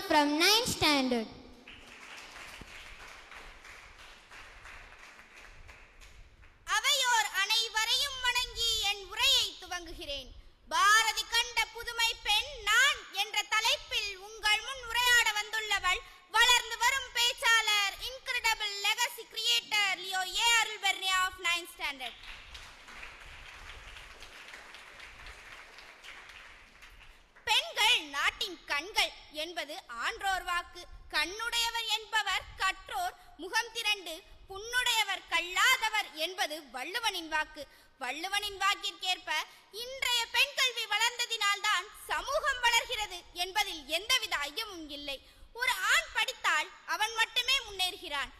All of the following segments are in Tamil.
From 9th standard. அவையோர் அனைவரையும் வணங்கி என் உரையை துவங்குகிறேன். பாரதி கண்ட புதுமை பெண் நான் என்ற தலைப்பில் உங்கள் முன் உரையாட வந்துள்ளவள் வளர்ந்து வரும் பேச்சாளர் incredible legacy creator Leo A. Arul of ninth standard பெண்கள் நாட்டின் கண்கள் என்பது ஆன்றோர் வாக்கு. கண்ணுடையவர் என்பவர் கற்றோர் முகம் திரண்டு புண்ணுடையவர் கல்லாதவர் என்பது வள்ளுவனின் வாக்கு. வள்ளுவனின் வாக்கிற்கேற்ப இன்றைய பெண் கல்வி வளர்ந்ததினால்தான் சமூகம் வளர்கிறது என்பதில் எந்தவித ஐயமும் இல்லை. ஒரு ஆண் படித்தால் அவன் மட்டுமே முன்னேறுகிறான்.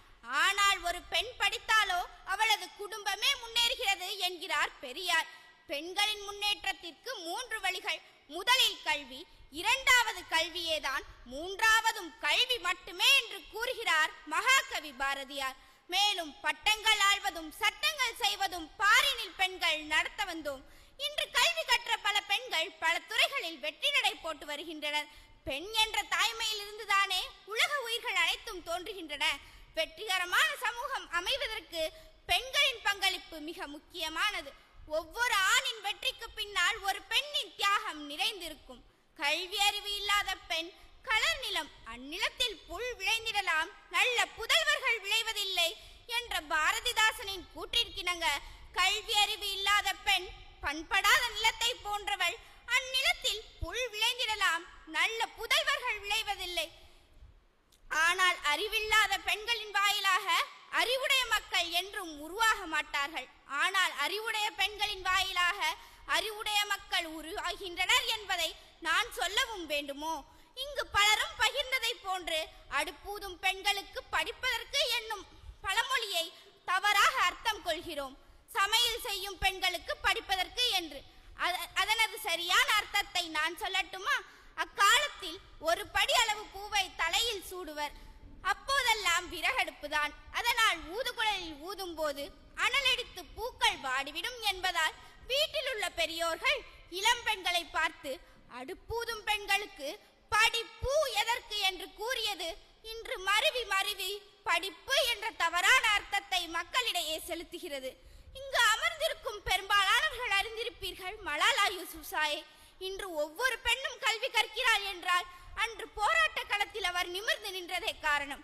ஆனால் ஒரு பெண் படித்தாலோ அவளது குடும்பமே முன்னேறுகிறது என்கிறார் பெரியார். பெண்களின் முன்னேற்றத்திற்கு மூன்று வழிகள். முதலில் கல்வி இரண்டாவது கல்வியேதான் மூன்றாவதும் கல்வி மட்டுமே என்று கூறுகிறார் மகாகவி பாரதியார். மேலும் பட்டங்கள் ஆழ்வதும் சட்டங்கள் செய்வதும் பாரினில் பெண்கள் நடத்த வந்தோம். இன்று கல்வி கற்ற பல பெண்கள் பல துறைகளில் வெற்றி நடை போட்டு வருகின்றனர். பெண் என்ற தாய்மையில் இருந்துதானே உலக உயிர்கள் அனைத்தும் தோன்றுகின்றன. வெற்றிகரமான சமூகம் அமைவதற்கு பெண்களின் பங்களிப்பு மிக முக்கியமானது. ஒவ்வொரு ஆணின் வெற்றிக்கு பின்னால் ஒரு பெண்ணின் தியாகம் நிறைந்திருக்கும். கல்வி அறிவு இல்லாத பெண் களர் நிலம் அந்நிலத்தில் புல் விளைந்திடலாம் நல்ல புதல்வர்கள் விளைவதில்லை என்ற பாரதிதாசனின் கூற்றிற்கிணங்க கல்வி அறிவு இல்லாத பெண் பண்படாத நிலத்தை போன்றவள் அந்நிலத்தில் புல் விளைந்திடலாம் நல்ல புதல்வர்கள் விளைவதில்லை. ஆனால் அறிவில்லாத பெண்களின் வாயிலாக அறிவுடைய மக்கள் என்றும் உருவாக மாட்டார்கள். ஆனால் அறிவுடைய பெண்களின் வாயிலாக அறிவுடைய மக்கள் உருவாகின்றனர் என்பதை நான் சொல்லவும் வேண்டுமோ? இங்கு பலரும் பகிர்ந்ததை போன்று அடுப்பூதும் பெண்களுக்கு படிப்பதற்கு என்னும் பழமொழியை தவறாக அர்த்தம் கொள்கிறோம். சமையல் செய்யும் பெண்களுக்கு படிப்பதற்கு என்று. அத- அதனது சரியான அர்த்தத்தை நான் சொல்லட்டுமா? அக்காலத்தில் ஒரு படி அளவு பூவை தலையில் சூடுவர். அப்போதெல்லாம் விறகடுப்புதான். அதனால் ஊதுகுழலில் ஊதும் போது அனலடித்து பூக்கள் வாடிவிடும் என்பதால் வீட்டில் உள்ள பெரியோர்கள் இளம் பெண்களை பார்த்து அடுப்பூதும் பெண்களுக்கு படிப்பு எதற்கு? என்று கூறியது இன்று மருவி மருவி படிப்பு என்ற தவறான அர்த்தத்தை மக்களிடையே செலுத்துகிறது. இங்கு அமர்ந்திருக்கும் பெரும்பாலானவர்கள் அறிந்திருப்பீர்கள் மலாலா யூசுப்சாயை இன்று ஒவ்வொரு பெண்ணும் கல்வி கற்கிறாள் என்றால் அன்று நின்றதே காரணம்.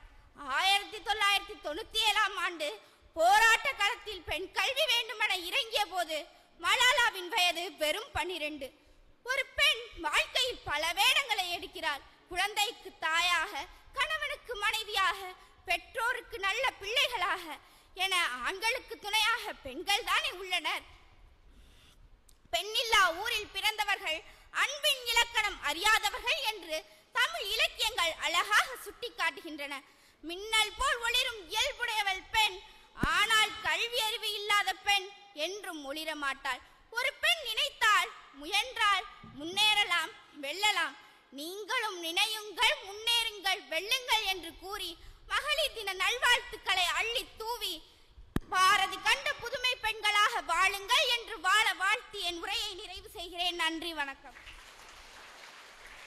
ஆயிரத்தி தொள்ளாயிரத்தி தொண்ணூத்தி ஏழாம் ஆண்டு போராட்ட களத்தில் பெண் கல்வி வேண்டுமென இறங்கிய போது மலாலாவின் வயது வெறும் பன்னிரண்டு. ஒரு பெண் வாழ்க்கையில் பல வேடங்களை எடுக்கிறார் குழந்தைக்கு தாயாக கணவனுக்கு மனைவியாக பெற்றோருக்கு நல்ல பிள்ளைகளாக என ஆண்களுக்கு துணையாக பெண்கள் தானே உள்ளனர். பெண்ணில்லா ஊரில் பிறந்தவர்கள் அன்பின் இலக்கணம் அறியாதவர்கள் என்று தமிழ் இலக்கியங்கள் அழகாக சுட்டிக்காட்டுகின்றன. மின்னல் போல் ஒளிரும் இயல்புடையவள் பெண் ஆனால் கல்வி அறிவு இல்லாத பெண் என்றும் ஒளிர மாட்டாள். ஒரு பெண் நினைத்தால் முயன்றால் முன்னேறலாம் வெல்லலாம். நீங்களும் நினையுங்கள் முன்னேறுங்கள் வெல்லுங்கள் என்று கூறி மகளிர் தின நல்வாழ்த்துக்களை அள்ளி தூவி பாரதி கண்ட புதுமை பெண்களாக வாழுங்கள் என்று வாழ வாழ்த்தி என் உரையை நிறைவு செய்கிறேன். நன்றி வணக்கம்.